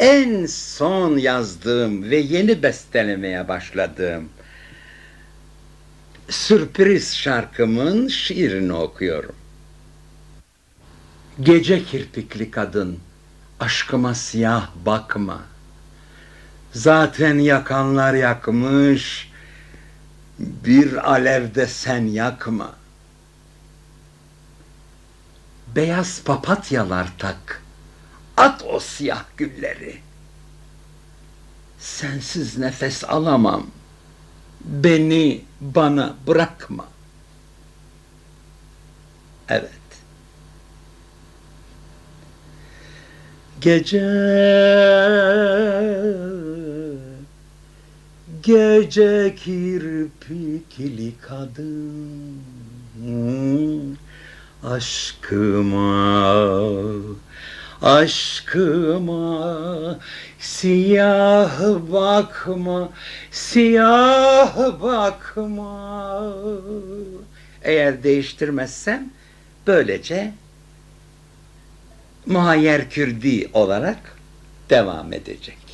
en son yazdığım ve yeni bestelemeye başladığım sürpriz şarkımın şiirini okuyorum. Gece kirpikli kadın, aşkıma siyah bakma. Zaten yakanlar yakmış, bir alevde sen yakma. Beyaz papatyalar tak, at o siyah gülleri. Sensiz nefes alamam, beni bana bırakma. Evet. Gece Gece kirpikli kadın Aşkıma Aşkıma Siyah bakma Siyah bakma Eğer değiştirmezsem Böylece Muhayyer Kürdi olarak devam edecek.